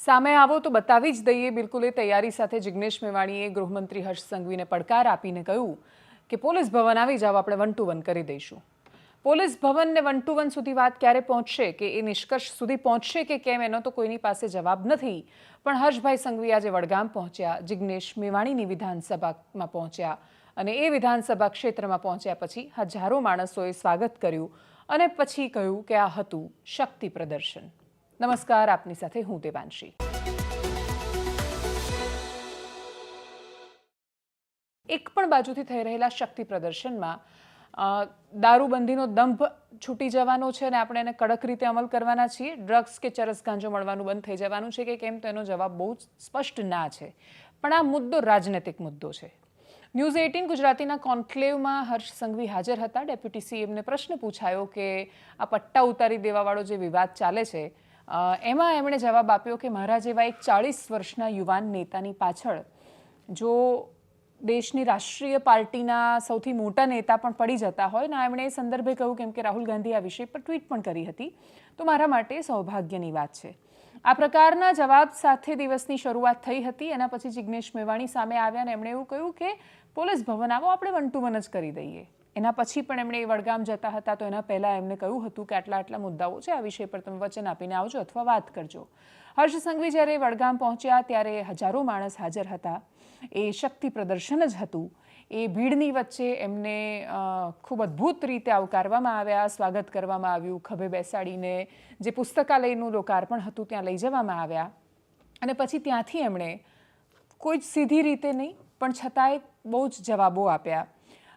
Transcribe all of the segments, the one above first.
સામે આવો તો બતાવી જ દઈએ. બિલકુલ એ તૈયારી સાથે જિગ્નેશ મેવાણીએ ગૃહમંત્રી હર્ષ સંઘવીને પડકાર આપીને કહ્યું કે પોલીસ ભવન આવી જાવ આપણે વન ટુ વન કરી દઈશું. પોલીસ ભવનને વન ટુ વન સુધી વાત ક્યારે પહોંચશે? કે એ નિષ્કર્ષ સુધી પહોંચશે કે કેમ? એનો તો કોઈની પાસે જવાબ નથી. પણ હર્ષભાઈ સંઘવી આજે વડગામ પહોંચ્યા, જિગ્નેશ મેવાણીની વિધાનસભામાં પહોંચ્યા અને એ વિધાનસભા ક્ષેત્રમાં પહોંચ્યા પછી હજારો માણસોએ સ્વાગત કર્યું અને પછી કહ્યું કે આ હતું શક્તિ પ્રદર્શન. નમસ્કાર, આપની સાથે હું દેવાંશી. એક પણ બાજુથી થઈ રહેલા શક્તિ પ્રદર્શનમાં દારૂબંધીનો દંભ છૂટી જવાનો છે અને આપણે એને કડક રીતે અમલ કરવાના છીએ. ડ્રગ્સ કે ચરસ ગાંજો મળવાનું બંધ થઈ જવાનું છે કે કેમ તો એનો જવાબ બહુ સ્પષ્ટ ના છે. પણ આ મુદ્દો રાજનૈતિક મુદ્દો છે. ન્યૂઝ એઇટીન ગુજરાતીના કોન્ક્લેવમાં હર્ષ સંઘવી હાજર હતા. ડેપ્યુટી સીએમને પ્રશ્ન પૂછાયો કે આ પટ્ટા ઉતારી દેવાવાળો જે વિવાદ ચાલે છે એમાં એમણે જવાબ આપ્યો કે મારા જેવા એક ચાળીસ વર્ષના યુવાન નેતાની પાછળ, જો દેશની રાષ્ટ્રીય પાર્ટીના સૌથી મોટા નેતા પણ પડી જતા હોય, ને એમણે એ સંદર્ભે કહ્યું કેમ કે રાહુલ ગાંધી આ વિષય પર ટ્વીટ પણ કરી હતી. તો મારા માટે સૌભાગ્યની વાત છે. આ પ્રકારના જવાબ સાથે દિવસની શરૂઆત થઈ હતી, એના પછી જિગ્નેશ મેવાણી સામે આવ્યા અને એમણે એવું કહ્યું કે પોલીસ ભવન આવો, આપણે વન ટુ વન જ કરી દઈએ. એના પછી પણ એમણે વડગામ જતા હતા તો એના પહેલાં એમને કહ્યું હતું કે આટલા આટલા મુદ્દાઓ છે, આ વિષય પર તમે વચન આપીને આવજો અથવા વાત કરજો. હર્ષ સંઘવી જ્યારે વડગામ પહોંચ્યા ત્યારે હજારો માણસ હાજર હતા. એ શક્તિ પ્રદર્શન જ હતું. એ ભીડની વચ્ચે એમને ખૂબ અદ્ભુત રીતે આવકારવામાં આવ્યા, સ્વાગત કરવામાં આવ્યું. ખભે બેસાડીને જે પુસ્તકાલયનું લોકાર્પણ હતું ત્યાં લઈ જવામાં આવ્યા. અને પછી ત્યાંથી એમણે કોઈ જ સીધી રીતે નહીં, પણ છતાંય બહુ જ જવાબો આપ્યા.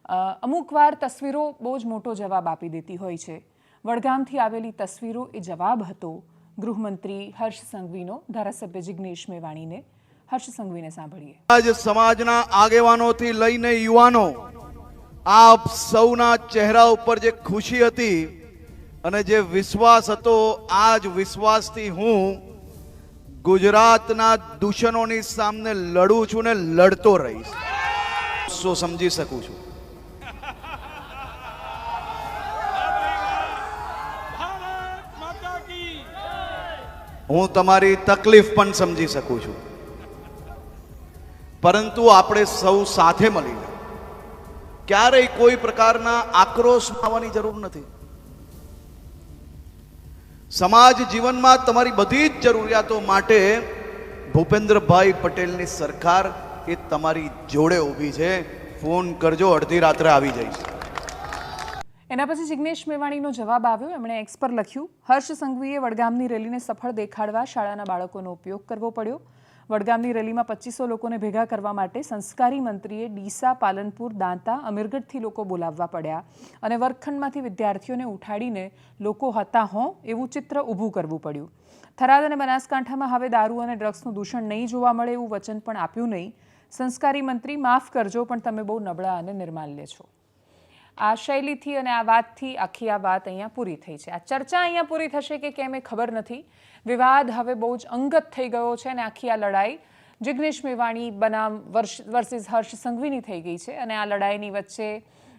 અમુક વાર તસવીરો બહુ જ મોટો જવાબ આપી દેતી હોય છે. વડગામથી આવેલી તસવીરો એ જવાબ હતો ગૃહમંત્રી હર્ષ સંઘવીનો, ધારાસભ્ય જિગ્નેશ મેવાણીને. હર્ષ સંઘવીને સાંભળીએ. આજ સમાજના આગેવાનોથી લઈને યુવાનો, આપ સૌના ચહેરા ઉપર જે ખુશી હતી અને જે વિશ્વાસ હતો આ જ વિશ્વાસથી હું ગુજરાતના દૂષણોની સામે લડું છું ને લડતો રહીશ. સો સમજી શકું છું? હું તમારી તકલીફ પણ સમજી શકું છું. પરંતુ આપણે સૌ સાથે મળીને ક્યારેય કોઈ પ્રકારના આક્રોશ આવવાની જરૂર નથી. સમાજ જીવનમાં તમારી બધી જ જરૂરિયાતો માટે ભૂપેન્દ્રભાઈ પટેલની સરકાર એ તમારી જોડે ઊભી છે. ફોન કરજો, અડધી રાત્રે આવી જઈશ. એના પછી જિગ્નેશ મેવાણીનો જવાબ આવ્યો. એમણે એક્સ પર લખ્યું, હર્ષ સંઘવીએ વડગામની રેલીને સફળ દેખાડવા શાળાના બાળકોનો ઉપયોગ કરવો પડ્યો. વડગામની રેલીમાં પચીસો લોકોને ભેગા કરવા માટે સંસ્કારી મંત્રીએ ડીસા, પાલનપુર, દાંતા, અમીરગઢથી લોકો બોલાવવા પડ્યા અને વર્ગખંડમાંથી વિદ્યાર્થીઓને ઉઠાડીને લોકો હતા હોં એવું ચિત્ર ઊભું કરવું પડ્યું. થરાદ અને બનાસકાંઠામાં હવે દારૂ અને ડ્રગ્સનું દૂષણ નહીં જોવા મળે એવું વચન પણ આપ્યું નહીં. સંસ્કારી મંત્રી, માફ કરજો, પણ તમે બહુ નબળા અને નિર્માલ્ય છો. આ શૈલીથી અને આ વાતથી આખી આ વાત અહીંયા પૂરી થઈ છે. આ ચર્ચા અહીંયા પૂરી થશે કે કેમ એ ખબર નથી. વિવાદ હવે બહુ જ અંગત થઈ ગયો છે અને આખી આ લડાઈ જિગ્નેશ મેવાણી બનામ વર્ષ વર્સિસ હર્ષ સંઘવીની થઈ ગઈ છે અને આ લડાઈની વચ્ચે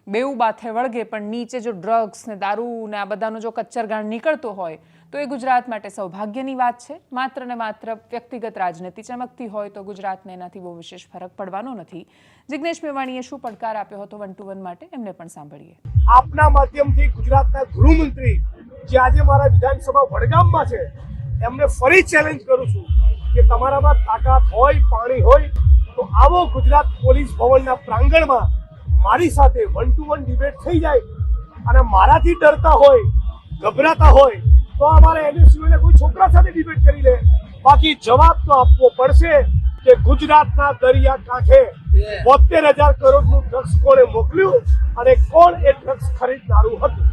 બેઉ બાથે વળગે પણ નીચે જો ડ્રગ્સ ને દારૂ ને આ બધાનો જો કચ્ચરગાણ નીકળતો હોય તો એ ગુજરાત માટે સૌભાગ્યની વાત છે. માત્ર ને માત્ર વ્યક્તિગત રાજનીતિ ચમકતી હોય તો ગુજરાતને એનાથી બહુ વિશેષ ફરક પડવાનો નથી. જિગ્નેશ મેવાણીએ શું પડકાર આપ્યો હતો વન ટુ વન માટે એમને પણ સાંભળીએ. આપના માધ્યમથી ગુજરાતના ગૃહમંત્રી જે આજે મારા વિધાનસભા વડગામમાં છે, એમને ફરી ચેલેન્જ કરું છું કે તમારામાં તાકાત હોય, પાણી હોય, તો આવો ગુજરાત પોલીસ ભવનના પ્રાંગણમાં મારી સાથે વન ટુ વન ડિબેટ થઈ જાય અને મારાથી ડરતા હોય, ગભરાતા હોય તો અમારે એનએસયુને કોઈ છોકરા સાથે ડિબેટ કરી લે. બાકી જવાબ તો આપવો પડશે કે ગુજરાતના દરિયા કાંઠે બોતેર હજાર કરોડનું ડ્રગ્સ કોણે મોકલ્યું અને કોણ એ ડ્રગ્સ ખરીદનારું હતું?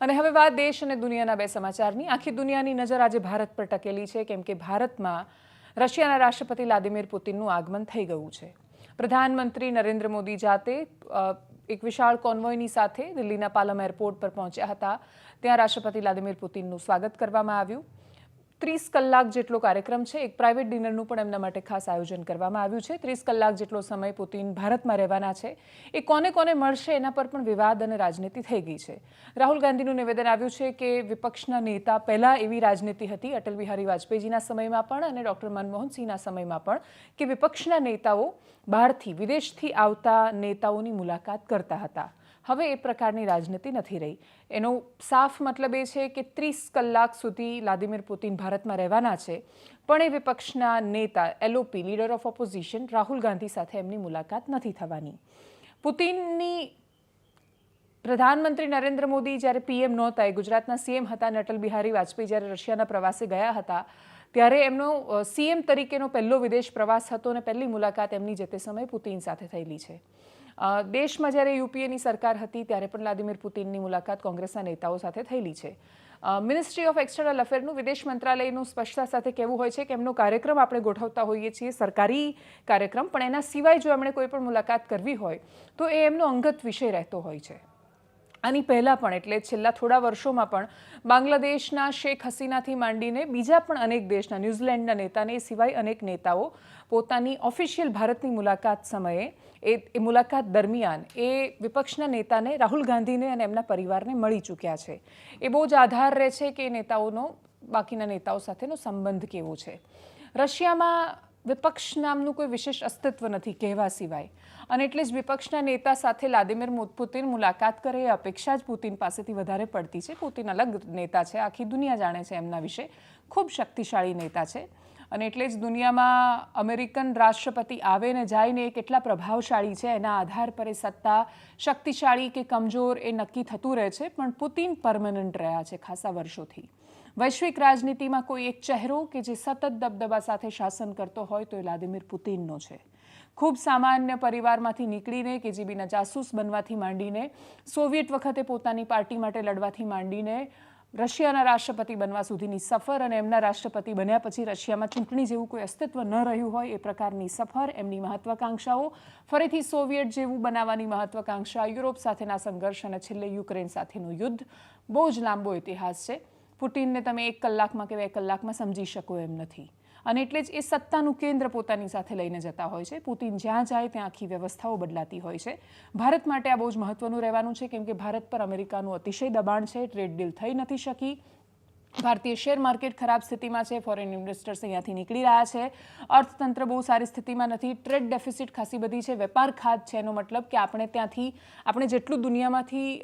અને હવે વાત દેશ અને દુનિયાના બે સમાચારની. આખી દુનિયાની નજર આજે ભારત પર ટકેલી છે કેમ કે ભારતમાં રશિયાના રાષ્ટ્રપતિ વ્લાદિમીર પુતિનનું આગમન થઈ ગયું છે. પ્રધાનમંત્રી નરેન્દ્ર મોદી જાતે એક વિશાળ કોન્વોયની સાથે દિલ્હીના પાલમ એરપોર્ટ પર પહોંચ્યા હતા. ત્યાં રાષ્ટ્રપતિ વ્લાદિમીર પુતિનનું સ્વાગત કરવામાં આવ્યું. ત્રીસ કલાક જેટલો કાર્યક્રમ છે, એક પ્રાઇવેટ ડિનરનું પણ એમના માટે ખાસ આયોજન કરવામાં આવ્યું છે. ત્રીસ કલાક જેટલો સમય પુતિન ભારતમાં રહેવાના છે. એ કોને કોને મળશે એના પર પણ વિવાદ અને રાજનીતિ થઈ ગઈ છે. રાહુલ ગાંધીનું નિવેદન આવ્યું છે કે વિપક્ષના નેતા પહેલાં એવી રાજનીતિ હતી, અટલ બિહારી વાજપેયીજીના સમયમાં પણ અને ડૉક્ટર મનમોહનસિંહના સમયમાં પણ, કે વિપક્ષના નેતાઓ બહારથી, વિદેશથી આવતા નેતાઓની મુલાકાત કરતા હતા. હવે એ પ્રકારની રાજનીતિ નથી રહી. એનો સાફ મતલબ એ છે કે ત્રીસ કલાક સુધી વ્લાદિમીર પુતિન ભારતમાં રહેવાના છે. પણ એ વિપક્ષના નેતા, L O P, leader of opposition, Rahul Gandhi સાથે એમની મુલાકાત નથી થવાની. પુતિનની પ્રધાનમંત્રી નરેન્દ્ર મોદી જ્યારે પીએમ નહોતા, એ ગુજરાતના સીએમ હતા અને અટલ બિહારી વાજપેયી જ્યારે રશિયાના પ્રવાસે ગયા હતા ત્યારે એમનો સીએમ તરીકેનો પહેલો વિદેશ પ્રવાસ હતો અને પહેલી મુલાકાત એમની જે તે સમયે પુતિન સાથે થયેલી છે. દેશમાં જ્યારે યુપીએની સરકાર હતી ત્યારે પણ વ્લાદિમીર પુતિનની મુલાકાત કોંગ્રેસના નેતાઓ સાથે થયેલી છે. મિનિસ્ટ્રી ઓફ એક્સટર્નલ અફેરનું વિદેશ મંત્રાલયનું સ્પષ્ટતા સાથે કહેવું હોય છે કે એમનો કાર્યક્રમ આપણે ગોઠવતા હોઈએ છીએ, સરકારી કાર્યક્રમ, પણ એના સિવાય જો એમણે કોઈ પણ મુલાકાત કરવી હોય, તો એ એમનો અંગત વિષય રહેતો હોય છે. આની પહેલાં પણ, એટલે છેલ્લા થોડા વર્ષોમાં પણ, બાંગ્લાદેશના શેખ હસીનાથી માંડીને બીજા પણ અનેક દેશના, ન્યૂઝીલેન્ડના નેતાને એ સિવાય અનેક નેતાઓ પોતાની ઓફિશિયલ ભારતની મુલાકાત સમયે, એ એ મુલાકાત દરમિયાન એ વિપક્ષના નેતાને રાહુલ ગાંધીને અને એમના પરિવારને મળી ચૂક્યા છે. એ બહુ જ આધાર રહે છે કે એ નેતાઓનો, બાકીના નેતાઓ સાથેનો સંબંધ કેવો છે. રશિયામાં વિપક્ષ નામનું કોઈ વિશેષ અસ્તિત્વ નથી કહેવા સિવાય. અને એટલે જ વિપક્ષના નેતા સાથે વ્લાદિમીર પુતિન મુલાકાત કરે એ અપેક્ષા જ પુતિન પાસેથી વધારે પડતી છે. પુતિન અલગ નેતા છે. આખી દુનિયા જાણે છે એમના વિશે. ખૂબ શક્તિશાળી નેતા છે. અને એટલે જ દુનિયામાં અમેરિકન રાષ્ટ્રપતિ આવે ને જાય ને એ કેટલા પ્રભાવશાળી છે, એના આધાર પર એ સત્તા શક્તિશાળી કે કમજોર એ નક્કી થતું રહે છે. પણ પુતિન પરમનન્ટ રહ્યા છે ખાસા વર્ષોથી. વૈશ્વિક રાજનીતિમાં કોઈ એક ચહેરો કે જે સતત દબદબા સાથે શાસન કરતો હોય તો એ વ્લાદિમીર પુતિનનો છે. ખૂબ સામાન્ય પરિવારમાંથી નીકળીને કેજીબીના જાસૂસ બનવાથી માંડીને, સોવિયત વખતે પોતાની પાર્ટી માટે લડવાથી માંડીને, રશિયાના રાષ્ટ્રપતિ બનવા સુધીની સફર અને એમના રાષ્ટ્રપતિ બન્યા પછી રશિયામાં ચૂંટણી જેવું કોઈ અસ્તિત્વ ન રહ્યું હોય એ પ્રકારની સફર, એમની મહત્વાકાંક્ષાઓ, ફરીથી સોવિયત જેવું બનાવવાની મહત્વાકાંક્ષા, યુરોપ સાથેના સંઘર્ષ અને છેલ્લે યુક્રેન સાથેનું યુદ્ધ, બહુ જ લાંબો ઇતિહાસ છે. પુટિનને તમે એક કલાકમાં કે બે કલાકમાં સમજી શકો એમ નથી. અને એટલે જ એ સત્તાનું કેન્દ્ર પોતાની સાથે લઈને જતા હોય છે. પુતિન જ્યાં જાય ત્યાં આખી વ્યવસ્થાઓ બદલાતી હોય છે. ભારત માટે આ બહુ જ મહત્વનું રહેવાનું છે, કેમ કે ભારત પર અમેરિકાનું અતિશય દબાણ છે. ટ્રેડ ડીલ થઈ નથી શકી. ભારતીય શેર માર્કેટ ખરાબ સ્થિતિમાં છે. ફોરેન ઇન્વેસ્ટર્સ અહીંયાથી નીકળી રહ્યા છે. અર્થતંત્ર બહુ સારી સ્થિતિમાં નથી. ટ્રેડ ડેફિસિટ ખાસી બધી છે. વેપાર ખાત છે. એનો મતલબ કે આપણે ત્યાંથી, આપણે જેટલું દુનિયામાંથી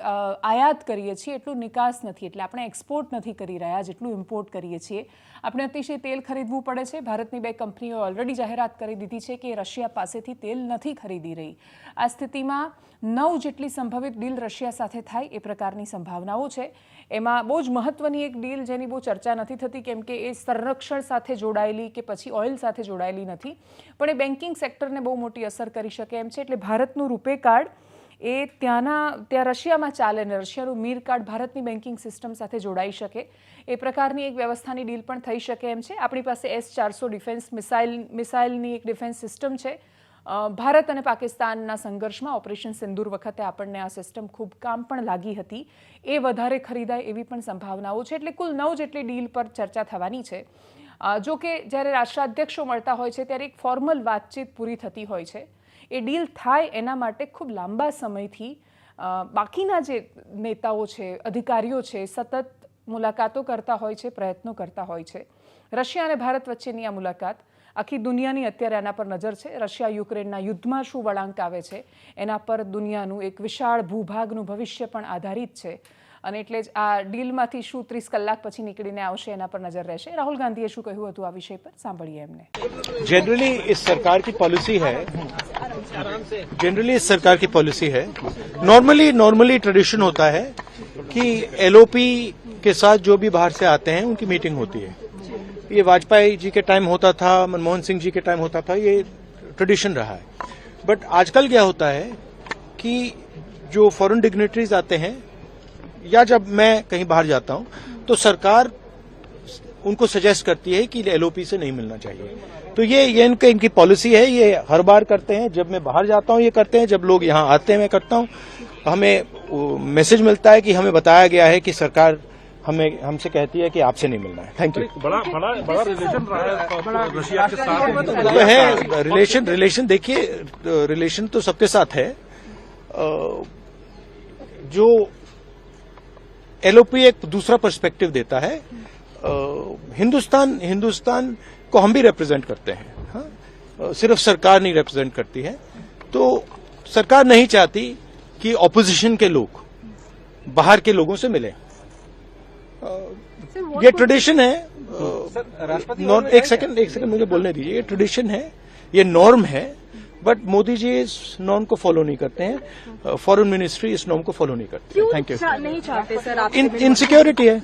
આયાત કરીએ છીએ, એટલું નિકાસ નથી. એટલે આપણે એક્સપોર્ટ નથી કરી રહ્યા, જેટલું ઇમ્પોર્ટ કરીએ છીએ. આપણે અતિશય તેલ ખરીદવું પડે છે. ભારતની બે કંપનીઓ ઓલરેડી જાહેરાત કરી દીધી છે કે રશિયા પાસેથી તેલ નથી ખરીદી રહી. આ સ્થિતિમાં નવ જેટલી સંભવિત ડીલ રશિયા સાથે થાય એ પ્રકારની સંભાવનાઓ છે. એમાં બહુ જ મહત્વની એક ડીલ જેની બહુ ચર્ચા નથી થતી, કેમ કે એ સંરક્ષણ સાથે જોડાયેલી કે પછી ઓઇલ સાથે જોડાયેલી નથી. પણ એ બેન્કિંગ સેક્ટરને બહુ મોટી અસર કરી શકે એમ છે, એટલે ભારતનું રૂપે કાર્ડ એ ત્યાંના, ત્યાં રશિયામાં ચાલે ને રશિયાનું મીર કાર્ડ ભારતની બેન્કિંગ સિસ્ટમ સાથે જોડાઈ શકે. એ પ્રકારની એક વ્યવસ્થાની ડીલ પણ થઈ શકે એમ છે. આપણી પાસે એસ ચારસો ડિફેન્સ મિસાઇલ, મિસાઇલની એક ડિફેન્સ સિસ્ટમ છે. ભારત અને પાકિસ્તાનના સંઘર્ષમાં ઓપરેશન સિંદૂર વખતે આપણને આ સિસ્ટમ ખૂબ કામ પણ લાગી હતી. એ વધારે ખરીદાય એવી પણ સંભાવનાઓ છે. એટલે કુલ નવ જેટલી ડીલ પર ચર્ચા થવાની છે. જો કે જ્યારે રાષ્ટ્રાધ્યક્ષો મળતા હોય છે, ત્યારે એક ફોર્મલ વાતચીત પૂરી થતી હોય છે. એ ડીલ થાય એના માટે ખૂબ લાંબા સમયથી બાકીના જે નેતાઓ છે, અધિકારીઓ છે, સતત મુલાકાતો કરતા હોય છે, પ્રયત્નો કરતા હોય છે. રશિયા અને ભારત વચ્ચેની આ મુલાકાત આખી દુનિયાની અત્યારે આના પર નજર છે રશિયા યુક્રેનના યુદ્ધમાં શું વળાંક આવે છે એના પર દુનિયાનું એક વિશાળ ભૂભાગનું ભવિષ્ય પણ આધારિત છે અને એટલે જ આ ડીલમાંથી શું ત્રીસ કલાક પછી નીકળીને આવશે એના પર નજર રહેશે રાહુલ ગાંધીએ શું કહ્યું હતું આ વિષય પર સાંભળીએ એમને जनरली इस सरकार की पॉलिसी है जनरली इस सरकार की पॉलिसी है नॉर्मली नॉर्मली ट्रेडिशन होता है कि एलओपी के साथ जो भी बाहर से आते हैं उनकी मीटिंग होती है ये वाजपेयी जी के टाइम होता था, मनमोहन सिंह जी के टाइम होता था, ये ट्रेडिशन रहा है। बट आजकल क्या होता है कि जो फॉरेन डिग्नेटरीज आते हैं, या जब मैं कहीं बाहर जाता हूँ तो सरकार उनको सजेस्ट करती है कि एलओपी से नहीं मिलना चाहिए। तो ये ये इनके, इनकी पॉलिसी है, ये हर बार करते हैं। जब मैं बाहर जाता हूँ, ये करते हैं। जब लोग यहाँ आते हैं, मैं करता हूँ। हमें मैसेज मिलता है कि हमें बताया गया है कि सरकार हमें हमसे कहती है कि आपसे नहीं मिलना है। थैंक यू बड़ा बड़ा बड़ा रिलेशन रहा है रशिया के साथ। तो है रिलेशन रिलेशन देखिए रिलेशन तो सबके साथ है। जो एलओपी एक दूसरा पर्सपेक्टिव देता है हिंदुस्तान हिंदुस्तान को हम भी रिप्रेजेंट करते हैं हाँ? सिर्फ़ सरकार नहीं रिप्रेजेंट करती है। तो सरकार नहीं चाहती कि ऑपोजिशन के लोग बाहर के लोगों से मिले। ये ट्रेडिशन है अ, नॉर्म एक सेकंड एक सेकंड मुझे बोलने दीजिए ये ट्रेडिशन है ये नॉर्म है बट मोदी जी इस नॉर्म को फॉलो नहीं करते हैं फॉरेन मिनिस्ट्री इस नॉर्म को फॉलो नहीं करती है थैंक यू चा- नहीं चाहते सर आप इन इनसिक्योरिटी है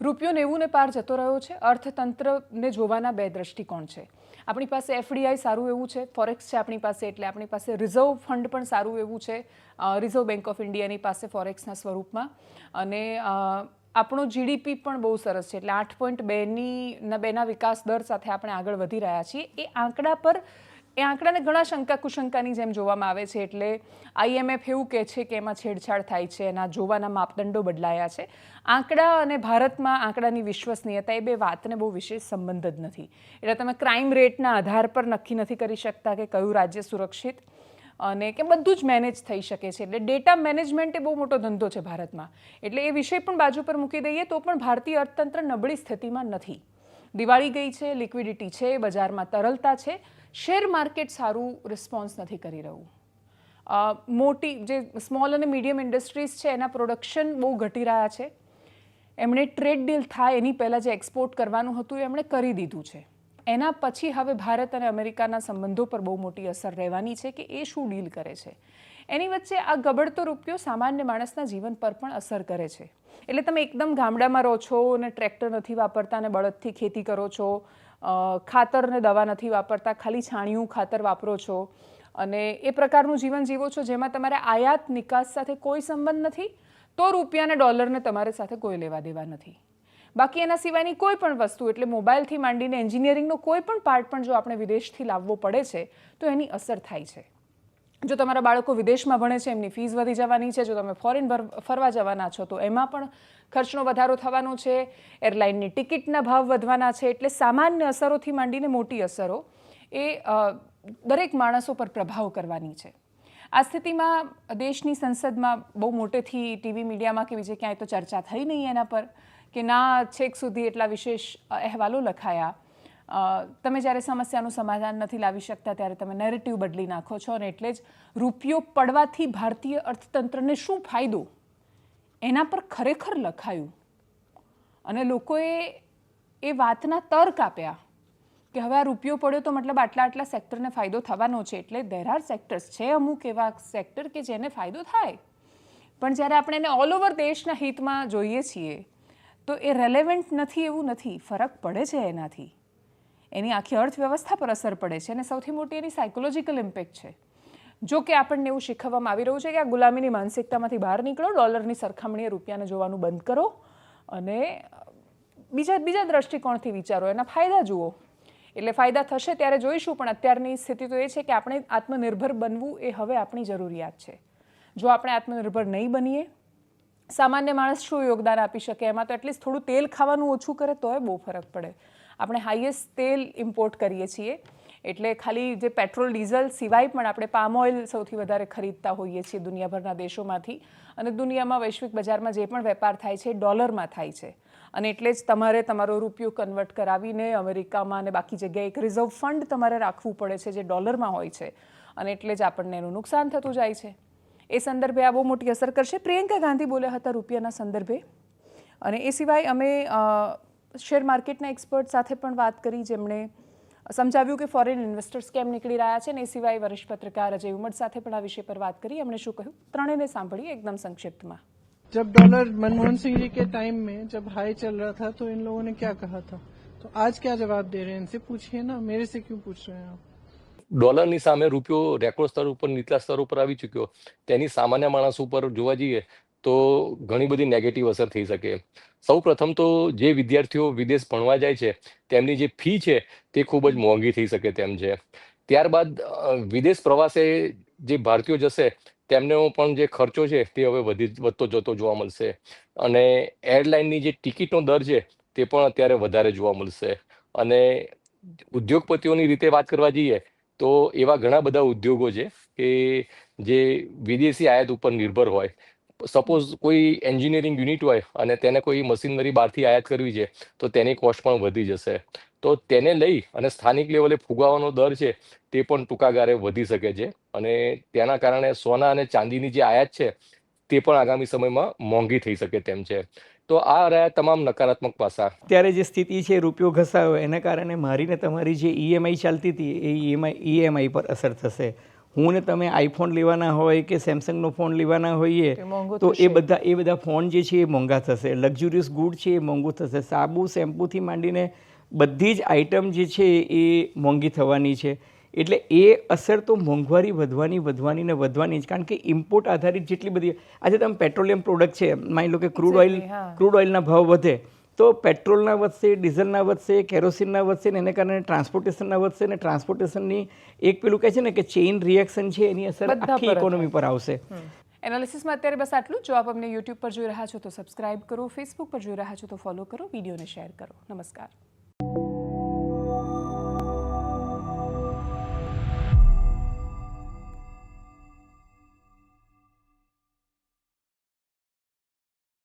રૂપિયો નેવું ને પાર જતો રહ્યો છે અર્થતંત્રને જોવાના બે દ્રષ્ટિકોણ છે આપણી પાસે એફડીઆઈ સારું એવું છે ફોરેક્સ છે આપણી પાસે એટલે આપણી પાસે રિઝર્વ ફંડ પણ સારું એવું છે અ, રિઝર્વ બેંક ઓફ ઇન્ડિયાની પાસે ફોરેક્સના સ્વરૂપમાં અને અ, આપણો જીડીપી પણ બહુ સરસ છે. એટલે આઠ પોઈન્ટ બેની બેના વિકાસ દર સાથે આપણે આગળ વધી રહ્યા છીએ. એ આંકડા પર, એ આંકડાને ઘણા શંકા કુશંકાની જેમ જોવામાં આવે છે. એટલે આઈએમએફ એવું કહે છે કે એમાં છેડછાડ થાય છે, એના જોવાના માપદંડો બદલાયા છે. આંકડા અને ભારતમાં આંકડાની વિશ્વસનીયતા એ બે વાતને બહુ વિશેષ સંબંધ જ નથી. એટલે તમે ક્રાઇમ રેટના આધાર પર નક્કી નથી કરી શકતા કે કયું રાજ્ય સુરક્ષિત. અને કે બધું જ મેનેજ થઈ શકે છે. એટલે ડેટા મેનેજમેન્ટ એ બહુ મોટો ધંધો છે ભારતમાં. એટલે એ વિષય પણ બાજુ પર મૂકી દઈએ તો પણ ભારતીય અર્થતંત્ર નબળી સ્થિતિમાં નથી. દિવાળી ગઈ છે લિક્વિડિટી છે, બજારમાં તરલતા છે. શેર માર્કેટ સારું રિસ્પોન્સ નથી કરી રહ્યું. મોટી જે સ્મોલ અને મીડિયમ ઇન્ડસ્ટ્રીઝ છે, એના પ્રોડક્શન બહુ ઘટી રહ્યા છે. એમણે ટ્રેડ ડીલ થાય એની પહેલાં જે એક્સપોર્ટ કરવાનું હતું એમણે કરી દીધું છે. એના પછી હવે ભારત અને અમેરિકાના સંબંધો પર બહુ મોટી અસર રહેવાની છે કે એ શું ડીલ કરે છે. એની વચ્ચે આ ગબડતો રૂપિયો સામાન્ય માણસના જીવન પર પણ અસર કરે છે. એટલે તમે એકદમ ગામડામાં રહો છો અને ટ્રેક્ટર નથી વાપરતા અને બળદથી ખેતી કરો છો ખાતર ને દવા નથી વાપરતા, ખાલી છાણિયું ખાતર વાપરો છો અને એ પ્રકારનું જીવન જીવો છો જેમાં તમારે આયાત નિકાસ સાથે કોઈ સંબંધ નથી, તો રૂપિયાને ડોલરને તમારી સાથે કોઈ લેવા દેવા નથી. બાકી એના સિવાયની કોઈ પણ વસ્તુ, એટલે મોબાઈલથી માંડીને એન્જિનિયરિંગનો કોઈ પણ પાર્ટ પણ જો આપણે વિદેશથી લાવવો પડે છે, તો એની અસર થાય છે. જો તમારા બાળકો વિદેશમાં ભણે છે, એમની ફીસ વધી જવાની છે, જો તમે ફોરેન ફરવા જવાના છો, તો એમાં પણ ખર્ચનો વધારો થવાનો છે, એરલાઇનની ટિકિટના ભાવ વધવાના છે, એટલે સામાન્ય અસરોથી માંડીને મોટી અસરો એ દરેક માણસો પર પ્રભાવ કરવાની છે. આ સ્થિતિમાં દેશની સંસદમાં બહુ મોટેથી ટીવી મીડિયામાં કે બીજે ક્યાંય તો ચર્ચા થઈ નહીં એના પર. કે ના છેક સુધી એટલા વિશેષ અહેવાલો લખાયા. તમે જ્યારે સમસ્યાનું સમાધાન નથી લાવી શકતા ત્યારે તમે નેરેટિવ બદલી નાખો છો અને એટલે જ રૂપિયો પડવાથી ભારતીય અર્થતંત્રને શું ફાયદો? એના પર ખરેખર લખાયું. અને લોકોએ એ વાતના તર્ક આપ્યા કે હવે આ રૂપિયો પડ્યો તો મતલબ આટલા આટલા સેક્ટરને ફાયદો થવાનો છે. એટલે દેર આર સેક્ટર્સ છે અમુક એવા સેક્ટર કે જેને ફાયદો થાય. પણ જ્યારે આપણે એને ઓલ ઓવર દેશના હિતમાં જોઈએ છીએ તો એ રેલેવન્ટ નથી એવું નથી. ફરક પડે છે એનાથી. એની આખી અર્થવ્યવસ્થા પર અસર પડે છે અને સૌથી મોટી એની સાયકોલોજીકલ ઇમ્પેક્ટ છે. જો કે આપણને એવું શીખવવામાં આવી રહ્યું છે કે આ ગુલામીની માનસિકતામાંથી બહાર નીકળો, ડોલરની સરખામણીએ રૂપિયાને જોવાનું બંધ કરો અને બીજા બીજા દ્રષ્ટિકોણથી વિચારો. એના ફાયદા જુઓ. એટલે ફાયદા થશે ત્યારે જોઈશું, પણ અત્યારની સ્થિતિ તો એ છે કે આપણે આત્મનિર્ભર બનવું એ હવે આપણી જરૂરિયાત છે. જો આપણે આત્મનિર્ભર નહીં બનીએ સામાન્ય માણસ શું યોગદાન આપી શકે? એમાં તો એટલીસ્ટ થોડું તેલ ખાવાનું ઓછું કરે તોય બહુ ફરક પડે. આપણે હાઈએસ્ટ તેલ ઇમ્પોર્ટ કરીએ છીએ. એટલે ખાલી જે પેટ્રોલ ડીઝલ સિવાય પણ આપણે પામ ઓઇલ સૌથી વધારે ખરીદતા હોઈએ છીએ દુનિયાભરના દેશોમાંથી. અને દુનિયામાં વૈશ્વિક બજારમાં જે પણ વેપાર થાય છે ડોલરમાં થાય છે. અને એટલે જ તમારે તમારો રૂપિયો કન્વર્ટ કરાવીને અમેરિકામાં અને બાકી જગ્યાએ એક રિઝર્વ ફંડ તમારે રાખવું પડે છે જે ડોલરમાં હોય છે. અને એટલે જ આપણને એનું નુકસાન થતું જાય છે. એ સંદર્ભે આ બહુ મોટી અસર કરશે પ્રિયંકા ગાંધી બોલ્યા હતા રૂપિયાના સંદર્ભે અને એ સિવાય અમે અ, શેર માર્કેટના એક્સપર્ટ સાથે પણ વાત કરી જેમણે સમજાવ્યું કે ફોરેન ઇન્વેસ્ટર્સ કેમ નીકળી રહ્યા છે ને એ સિવાય વરિષ્ઠ પત્રકાર અજય ઉમર સાથે પણ આ વિષય પર વાત કરી એમણે શું કહ્યું ત્રણેયને સાંભળીએ એકદમ સંક્ષિપ્તમાં जब डॉलर मनमोहन सिंह जी के टाइम में जब हाई चल रहा था तो इन लोगों ने क्या कहा था तो आज क्या जवाब दे रहे हैं इनसे पूछिए ना मेरे से क्यों पूछ रहे हैं आप ડોલરની સામે રૂપિયો રેકોર્ડ સ્તર ઉપર, નીચલા સ્તર ઉપર આવી ચૂક્યો. તેની સામાન્ય માણસ ઉપર જોવા જઈએ તો ઘણી બધી નેગેટિવ અસર થઈ શકે. સૌ પ્રથમ તો જે વિદ્યાર્થીઓ વિદેશ ભણવા જાય છે, તેમની જે ફી છે તે ખૂબ જ મોંઘી થઈ શકે તેમ છે. ત્યારબાદ વિદેશ પ્રવાસે જે ભારતીયો જશે, તેમનો પણ જે ખર્ચો છે તે હવે વધી વધતો જતો જોવા મળશે. અને એરલાઇનની જે ટિકિટનો દર છે તે પણ અત્યારે વધારે જોવા મળશે. અને ઉદ્યોગપતિઓની રીતે વાત કરવા જઈએ તો એવા ઘણા બધા ઉદ્યોગો છે કે જે વિદેશી આયાત ઉપર નિર્ભર હોય. સપોઝ કોઈ એન્જિનિયરિંગ યુનિટ હોય અને તેને કોઈ મશીનરી બહારથી આયાત કરવી છે, તો તેની કોસ્ટ પણ વધી જશે. તો તેને લઈ અને સ્થાનિક લેવલે ફુગાવાનો દર છે તે પણ ટૂંકા ગાળે વધી શકે છે. અને તેના કારણે સોના અને ચાંદીની જે આયાત છે તે પણ આગામી સમયમાં મોંઘી થઈ શકે તેમ છે. તો આ રહ્યા તમામ નકારાત્મક પાસા. અત્યારે જે સ્થિતિ છે રૂપિયો ઘસાયો એના કારણે મારી ને તમારી જે ઈએમઆઈ ચાલતી હતી એ ઈએમઆઈ ઈએમઆઈ પર અસર થશે. હું ને તમે આઈફોન લેવાના હોય કે સેમસંગનો ફોન લેવાના હોઈએ તો એ બધા એ બધા ફોન જે છે એ મોંઘા થશે. લક્ઝુરિયસ ગુડ છે એ મોંઘું થશે. સાબુ શેમ્પૂથી માંડીને બધી જ આઇટમ જે છે એ મોંઘી થવાની છે. એટલે એ અસર તો મોંઘવારી વધવાની વધવાની ને વધવાની જ. કારણ કે ઇમ્પોર્ટ આધારિત જેટલી બધી આજે તમે પેટ્રોલિયમ પ્રોડક્ટ છે માની લો કે ક્રૂડ ઓઇલ ક્રૂડ ઓઇલના ભાવ વધે તો પેટ્રોલના વધશે ડીઝલના વધશે કેરોસીનના વધશે ને એને કારણે ટ્રાન્સપોર્ટેશનના વધશે ને ટ્રાન્સપોર્ટેશનની એક પેલું કહે છે ને કે ચેઇન રિએક્શન છે એની અસર આખી ઇકોનોમી પર આવશે. એનાલિસિસમાં અત્યારે બસ આટલું જો. આપ અમને યુટ્યુબ પર જોઈ રહ્યા છો તો સબસ્ક્રાઇબ કરો ફેસબુક પર જોઈ રહ્યા છો તો ફોલો કરો વિડીયોને શેર કરો. નમસ્કાર.